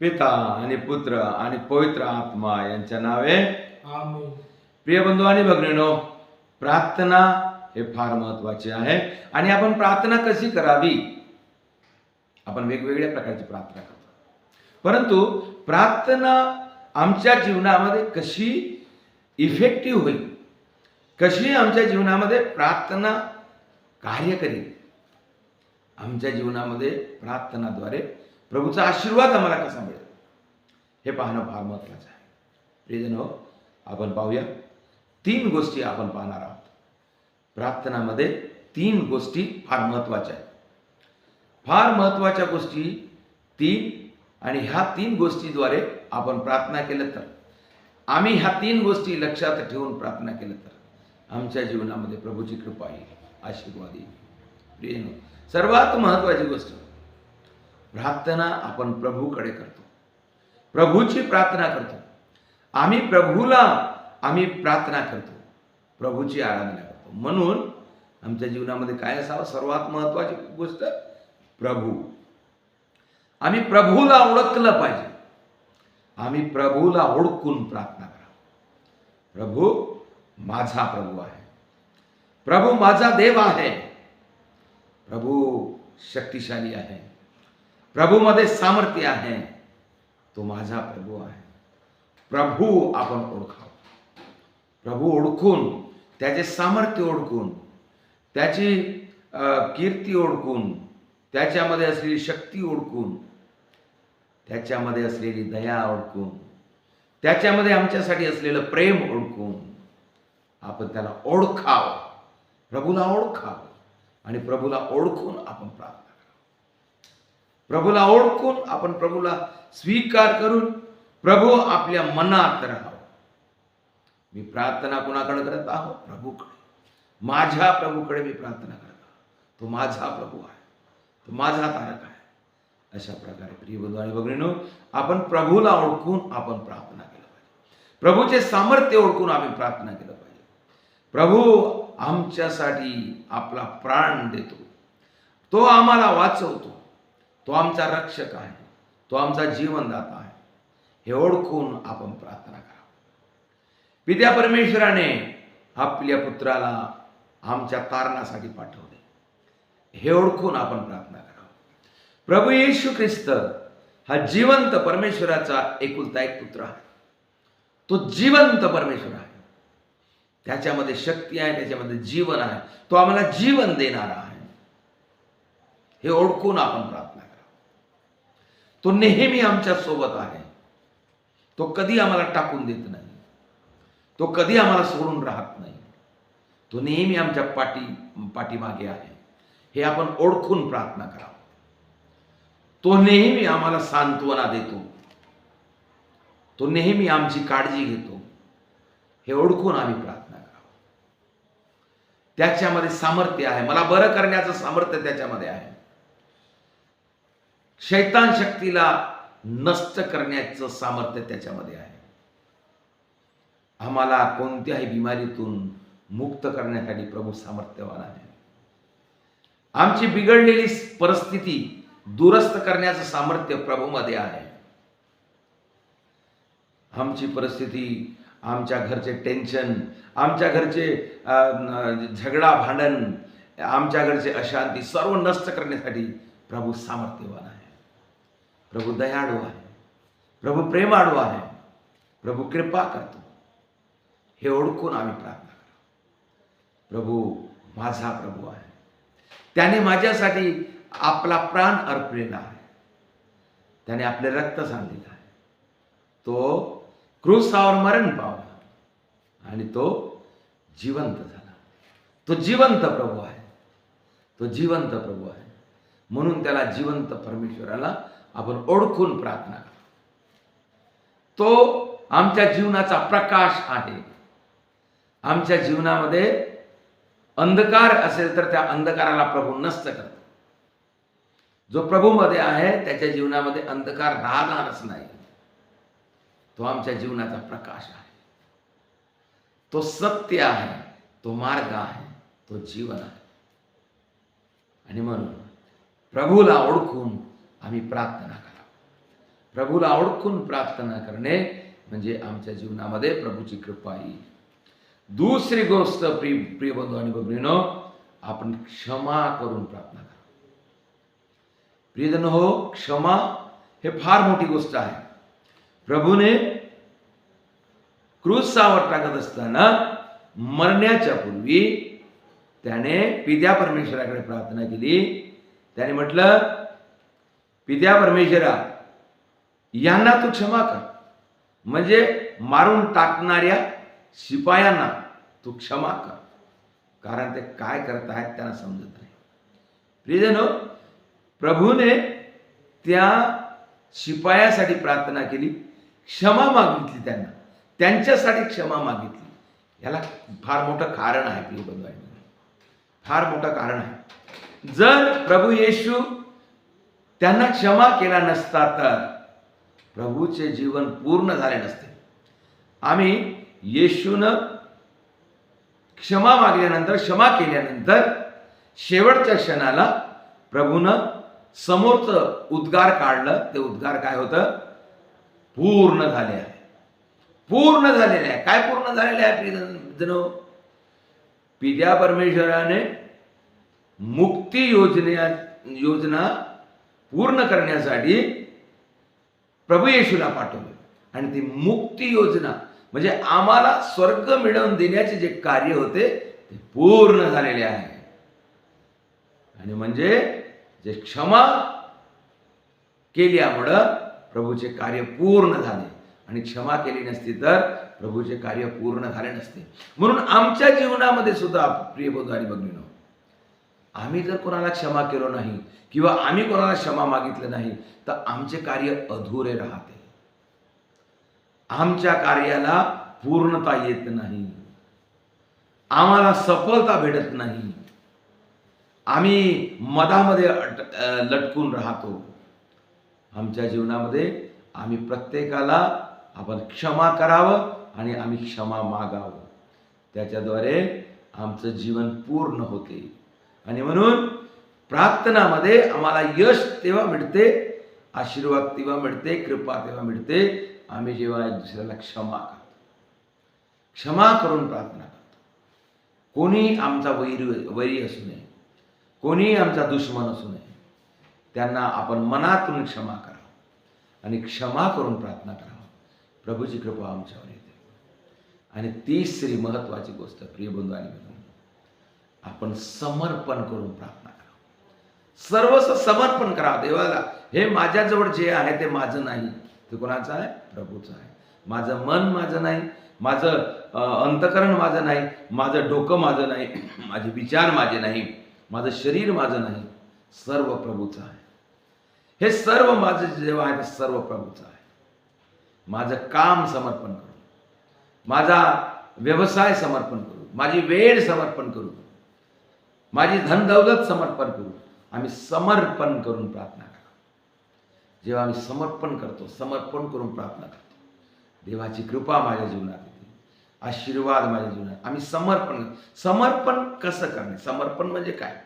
पिता आणि पुत्र आणि पवित्र आत्मा यांच्या नावे प्रिय बंधू आणि भगिनीनो प्रार्थना हे फार महत्त्वाचे आहे आणि आपण प्रार्थना कशी करावी? आपण वेगवेगळ्या प्रकारची प्रार्थना करतो. परंतु प्रार्थना आमच्या जीवनामध्ये कशी इफेक्टिव्ह होईल? कशी आमच्या जीवनामध्ये प्रार्थना कार्य करेल? आमच्या जीवनामध्ये प्रार्थनाद्वारे प्रभूचा आशीर्वाद आम्हाला कसा मिळेल? हे पाहणं फार महत्त्वाचं आहे. प्रियजन हो आपण पाहूया. तीन गोष्टी आपण पाहणार आहोत. प्रार्थनामध्ये तीन गोष्टी फार महत्त्वाच्या आहेत. फार महत्त्वाच्या गोष्टी तीन आणि ह्या तीन गोष्टीद्वारे आपण प्रार्थना केलं तर. आम्ही ह्या तीन गोष्टी लक्षात ठेवून प्रार्थना केलं तर. आमच्या जीवनामध्ये प्रभूची कृपा येईल. आशीर्वाद येईल. प्रियनो सर्वात महत्त्वाची गोष्ट प्रार्थना आपण प्रभूकडे करतो. प्रभूची प्रार्थना करतो. आम्ही प्रभूला आम्ही प्रार्थना करतो. प्रभूची आराधना करतो. म्हणून आमच्या जीवनामध्ये काय असावं? सर्वात महत्वाची गोष्ट प्रभू. आम्ही प्रभूला ओळखलं पाहिजे. आम्ही प्रभूला ओळखून प्रार्थना करा प्रभू माझा प्रभू आहे. प्रभू माझा देव आहे. प्रभू शक्तिशाली आहे. प्रभूमध्ये सामर्थ्य आहे. तो माझा प्रभू आहे. प्रभू आपण ओळखाव. प्रभू ओळखून त्याचे सामर्थ्य ओळखून त्याची कीर्ती ओळखून त्याच्यामध्ये असलेली शक्ती ओळखून त्याच्यामध्ये असलेली दया ओळखून त्याच्यामध्ये आमच्यासाठी असलेलं प्रेम ओळखून आपण त्याला ओळखावं. प्रभूला ओळखावं आणि प्रभूला ओळखून आपण प्राप्त प्रभूला ओळखून आपण प्रभूला स्वीकार करून प्रभू आपल्या मनात राहावं. मी प्रार्थना कोणाकडे करत आहो? प्रभूकडे. माझ्या प्रभूकडे मी प्रार्थना करत आहो. तो माझा प्रभू आहे. तो माझा तारक आहे. अशा प्रकारे प्रिय बंधू आणि भगिनीनो आपण प्रभूला ओळखून आपण प्रार्थना केलं पाहिजे. प्रभूचे सामर्थ्य ओळखून आम्ही प्रार्थना केलं पाहिजे. प्रभू आमच्यासाठी आपला प्राण देतो. तो आम्हाला वाचवतो. तो आमचा रक्षक आहे. तो आमचा जीवनदाता आहे. हे ओळखून आपण प्रार्थना करा. विद्या परमेश्वराने आपल्या पुत्राला आमच्या तारणासाठी पाठवले. हे ओळखून आपण प्रार्थना करा. प्रभू येशू ख्रिस्त हा जिवंत परमेश्वराचा एकुलता एक पुत्र आहे. तो जिवंत परमेश्वर आहे. त्याच्यामध्ये शक्ती आहे त्याच्यामध्ये जीवन आहे. तो आम्हाला जीवन देणारा आहे. हे ओळखून आपण प्रार्थना करा. तो नेहमी आमच्यासोबत आहे. तो कधी आम्हाला टाकून देत नाही. तो कधी आम्हाला सोडून राहत नाही. तो नेहमी आमच्या पाठी पाठीमागे आहे. हे आपण ओळखून प्रार्थना करा. तो नेहमी आम्हाला सांत्वना देतो. तो नेहमी आमची काळजी घेतो. हे ओळखून आम्ही प्रार्थना करावं त्याच्यामध्ये सामर्थ्य आहे. मला बरं करण्याचं सामर्थ्य त्याच्यामध्ये आहे. शैतान शक्तीला नष्ट करण्याचं सामर्थ्य त्याच्यामध्ये आहे. आम्हाला कोणत्याही बिमारीतून मुक्त करण्यासाठी प्रभू सामर्थ्यवान आहे आमची बिघडलेली परिस्थिती दुरुस्त करण्याचं सामर्थ्य प्रभूमध्ये आहे. आमची परिस्थिती आमच्या घरचे टेन्शन आमच्या घरचे झगडा भांडण आमच्या घरचे अशांती सर्व नष्ट करण्यासाठी प्रभू सामर्थ्यवान आहे प्रभू दयाळू आहे. प्रभू प्रेमाळू आहे. प्रभू कृपा करतो. हे ओळखून आम्ही प्रार्थना करू प्रभू माझा प्रभू आहे. त्याने माझ्यासाठी आपला प्राण अर्पलेला आहे. त्याने आपले रक्त सांडलेलं आहे. तो क्रूसावर मरण पावला आणि तो जिवंत झाला. तो जिवंत प्रभू आहे. तो जिवंत प्रभू आहे. म्हणून त्याला जिवंत परमेश्वराला आपण ओळखून प्रार्थना तो आमच्या जीवनाचा प्रकाश आहे. आमच्या जीवनामध्ये अंधकार असेल तर त्या अंधकाराला प्रभू नष्ट करतो जो प्रभूमध्ये आहे त्याच्या जीवनामध्ये अंधकार राहणारच नाही. तो आमच्या जीवनाचा प्रकाश आहे. तो सत्य आहे तो मार्ग आहे तो जीवन आहे. आणि म्हणून प्रभूला ओळखून आम्ही प्रार्थना करा प्रभूला ओळखून प्रार्थना करणे म्हणजे आमच्या जीवनामध्ये प्रभूची कृपा येईल दुसरी गोष्ट प्रिय प्रिय बंधू आणि भगिनीनो आपण क्षमा करून प्रार्थना करा प्रियजन हो क्षमा हे फार मोठी गोष्ट आहे. प्रभूने क्रूसावर टाकत असताना मरण्याच्या पूर्वी त्याने पित्या परमेश्वराकडे प्रार्थना केली. त्याने म्हटलं पित्या परमेश्वरा यांना तू क्षमा कर. म्हणजे मारून टाकणाऱ्या शिपायांना तू क्षमा कर. कारण ते काय करत आहेत त्यांना समजत नाही. प्रियजनो प्रभूने त्या शिपायासाठी प्रार्थना केली क्षमा मागितली त्यांना. त्यांच्यासाठी क्षमा मागितली. याला फार मोठं कारण आहे प्रिय बंधू फार मोठं कारण आहे. जर प्रभू येशू त्यांना क्षमा केला नसता तर प्रभूचे जीवन पूर्ण झाले नसते. आम्ही येशूनं क्षमा मागल्यानंतर क्षमा केल्यानंतर शेवटच्या क्षणाला प्रभूनं समोरचं उद्गार काढलं. ते उद्गार काय होतं? पूर्ण झाले आहे. पूर्ण झालेले आहे. काय पूर्ण झालेले आहे प्रियजनो? पित्या परमेश्वराने मुक्ती योजने योजना पूर्ण करण्यासाठी प्रभू येशूला पाठवलं. आणि ती मुक्ती योजना म्हणजे आम्हाला स्वर्ग मिळवून देण्याचे जे कार्य होते ते पूर्ण झालेले आहे. आणि म्हणजे जे क्षमा केल्यामुळं प्रभूचे कार्य पूर्ण झाले. आणि क्षमा केली नसती तर प्रभूचे कार्य पूर्ण झाले नसते. म्हणून आमच्या जीवनामध्ये सुद्धा प्रिय बंधू आणि आम्ही जर कोणाला क्षमा केलो नाही किंवा आम्ही कोणाला क्षमा मागितलं नाही तर आमचे कार्य अधुरे राहते. आमच्या कार्याला पूर्णता येत नाही. आम्हाला सफलता भेटत नाही. आम्ही मधामध्ये लटकून राहतो. आमच्या जीवनामध्ये आम्ही प्रत्येकाला आपण क्षमा करावं आणि आम्ही क्षमा मागावं. त्याच्याद्वारे आमचं जीवन पूर्ण होते. आणि म्हणून प्रार्थनामध्ये आम्हाला यश तेव्हा मिळते आशीर्वाद तेव्हा मिळते कृपा तेव्हा मिळते. आम्ही जेव्हा दुसऱ्याला क्षमा करतो. क्षमा करून प्रार्थना करतो. कोणी आमचा वैरी वैरी असू नये कोणी आमचा दुश्मन असू नये त्यांना आपण मनातून क्षमा करावं आणि क्षमा करून प्रार्थना करावं. प्रभूची कृपा आमच्यावर येते. आणि तिसरी महत्त्वाची गोष्ट प्रिय बंधू आणि आपण समर्पण करून प्रार्थना करा. सर्वस्व समर्पण करा. देवाला हे माझ्याजवळ जे आहे ते माझं नाही. ते कोणाचं आहे? प्रभूचं आहे. माझं मन माझं नाही. माझं अंतकरण माझं नाही. माझं डोकं माझं नाही. माझे विचार माझे नाही. माझं शरीर माझं नाही. सर्व प्रभूचं आहे. हे सर्व माझं जेव्हा आहे ते सर्व प्रभूचं आहे. माझं काम समर्पण करू माझा व्यवसाय समर्पण करू माझी वेळ समर्पण करू माझी धनदौलत समर्पण करू. आम्ही समर्पण करून प्रार्थना करतो. जेव्हा आम्ही समर्पण करतो समर्पण करून प्रार्थना करतो. देवाची कृपा माझ्या जीवनात येते. आशीर्वाद माझ्या जीवनात. आम्ही समर्पण समर्पण कसं करणे समर्पण म्हणजे काय?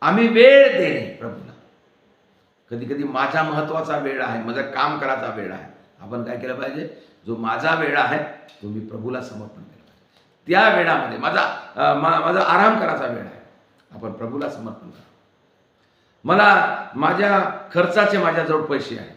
आम्ही वेळ देणे प्रभूला. कधी कधी माझा महत्त्वाचा वेळ आहे माझा काम करायचा वेळ आहे. आपण काय केलं पाहिजे? जो माझा वेळ आहे तो मी प्रभूला समर्पण केला पाहिजे. त्या वेळामध्ये माझा मा- माझा आराम करायचा वेळ आहे. आपण प्रभूला समर्पण करा. मला माझ्या खर्चाचे माझ्याजवळ पैसे आहेत.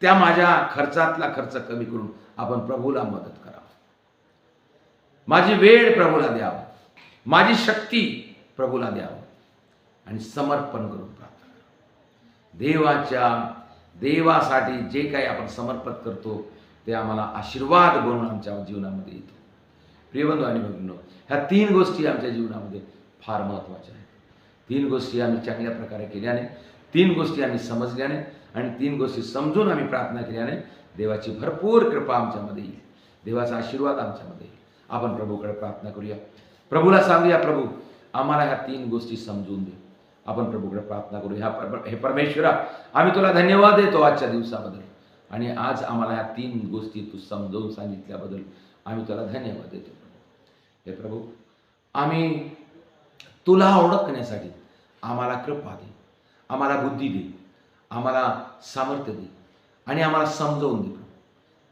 त्या माझ्या खर्चातला खर्च कमी करून आपण प्रभूला मदत करा माझी वेळ प्रभूला द्यावं. माझी शक्ती प्रभूला द्यावं. आणि समर्पण करून प्रार्थना देवाच्या देवासाठी जे काही आपण समर्पण करतो ते आम्हाला आशीर्वाद बनून आमच्या जीवनामध्ये येतो. प्रियबंधू आणि भगिनो ह्या तीन गोष्टी आमच्या जीवनामध्ये फार महत्त्वाच्या आहेत. तीन गोष्टी आम्ही चांगल्या प्रकारे केल्याने तीन गोष्टी आम्ही समजल्याने आणि तीन गोष्टी समजून आम्ही प्रार्थना केल्याने देवाची भरपूर कृपा आमच्यामध्ये येईल. देवाचा आशीर्वाद आमच्यामध्ये येईल. आपण प्रभूकडे प्रार्थना करूया. प्रभूला सांगूया प्रभू आम्हाला ह्या तीन गोष्टी समजून दे. आपण प्रभूकडे प्रार्थना करू ह्या पर हे परमेश्वरा आम्ही तुला धन्यवाद देतो आजच्या दिवसाबद्दल. आणि आज आम्हाला ह्या तीन गोष्टी तू समजवून सांगितल्याबद्दल आम्ही तुला धन्यवाद देतो. हे प्रभू आम्ही तुला ओळखण्यासाठी आम्हाला कृपा दे आम्हाला बुद्धी दे आम्हाला सामर्थ्य दे आणि आम्हाला समजवून दे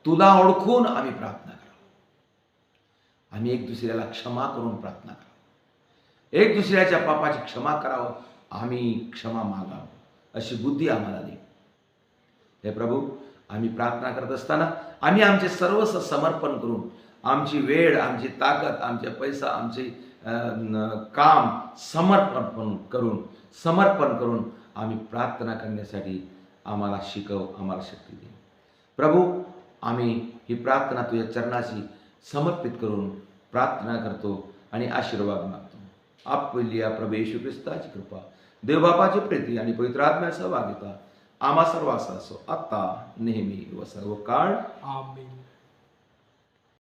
तुला ओळखून आम्ही प्रार्थना करा. आम्ही एक दुसऱ्याला क्षमा करून प्रार्थना करा. एक दुसऱ्याच्या पापाची क्षमा करावं आम्ही क्षमा मागावं. अशी बुद्धी आम्हाला दे. हे प्रभू आम्ही प्रार्थना करत असताना आम्ही आमचे सर्वस्व समर्पण करून आमची वेळ आमची ताकद आमचे पैसा आमचे काम समर्पण करून समर्पण करून आम्ही प्रार्थना करण्यासाठी आम्हाला शिकव आम्हाला शक्ती दे. प्रभू आम्ही ही प्रार्थना तुझ्या चरणाशी समर्पित करून प्रार्थना करतो आणि आशीर्वाद मागतो. आपल्या प्रभू येशू ख्रिस्ताची कृपा देवबापाची प्रीती आणि पवित्र आत्म्याचा सहभागिता आम्हा सर्वांचा असो आत्ता नेहमी व सर्व काळ आम्ही